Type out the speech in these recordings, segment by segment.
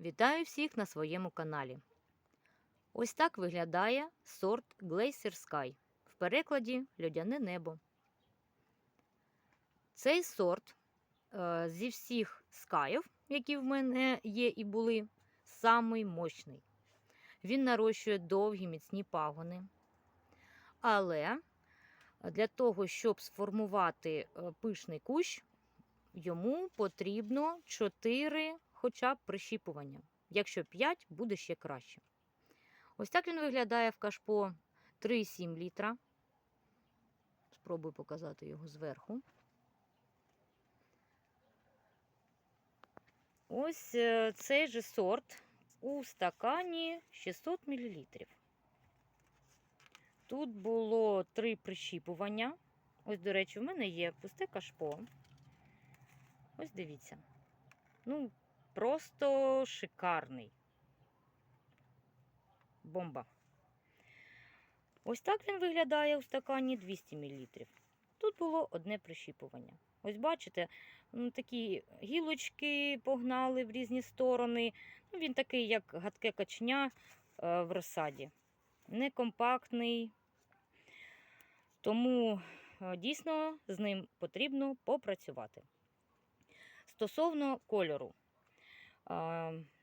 Вітаю всіх на своєму каналі. Ось так виглядає сорт Glacier Sky в перекладі Льодяне небо. Цей сорт е, зі всіх скаїв, які в мене є і були, самий мощний. Він нарощує довгі міцні пагони. Але для того, щоб сформувати е, пишний кущ, йому потрібно 4 хоча б прищіпування. Якщо 5, буде ще краще. Ось так він виглядає в кашпо 3,7 літра. Спробую показати його зверху. Ось е, цей же сорт у стакані 600 мл. Тут було три прищіпування. Ось, до речі, в мене є пусте кашпо. Ось дивіться. Ну, просто шикарний. Бомба. Ось так він виглядає у стакані 200 мл. Тут було одне прищіпування. Ось бачите, ну, такі гілочки погнали в різні сторони. Ну, Він такий, як гадке качня е, в розсаді. Некомпактний. Тому е, дійсно з ним потрібно попрацювати. Стосовно кольору,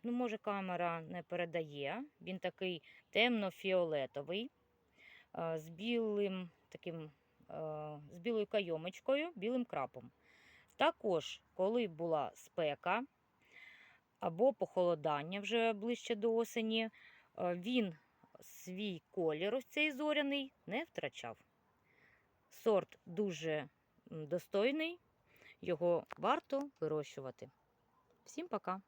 ну, може, камера не передає. Він такий темно-фіолетовий, з білим таким, з білою кайомочкою, білим крапом. Також, коли була спека або похолодання вже ближче до осені, він свій колір, ось цей зоряний, не втрачав. Сорт дуже достойний. Його варто вирощувати. Всім пока!